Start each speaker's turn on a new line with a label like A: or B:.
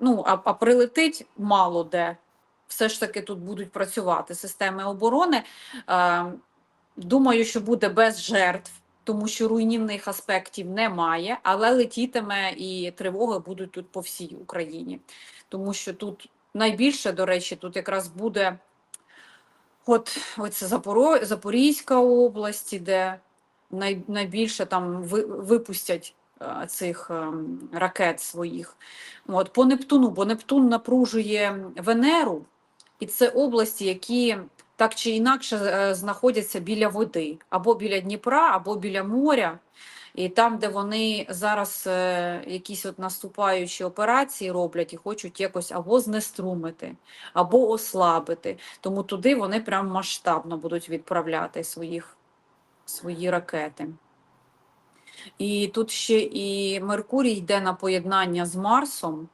A: ну а, а прилетить мало де. Все ж таки тут будуть працювати системи оборони. Е, думаю, що буде без жертв, тому що руйнівних аспектів немає, але летітиме і тривоги будуть тут по всій Україні. Тому що тут найбільше, до речі, тут якраз буде от, Запоро... Запорізька область, де най... найбільше там ви... випустять цих ем, ракет своїх. От, по Нептуну, бо Нептун напружує Венеру, і це області, які так чи інакше е, знаходяться біля води, або біля Дніпра, або біля моря. І там, де вони зараз е, якісь от наступаючі операції роблять і хочуть якось або знеструмити, або ослабити. Тому туди вони прям масштабно будуть відправляти своїх, свої ракети. І тут ще і Меркурій йде на поєднання з Марсом.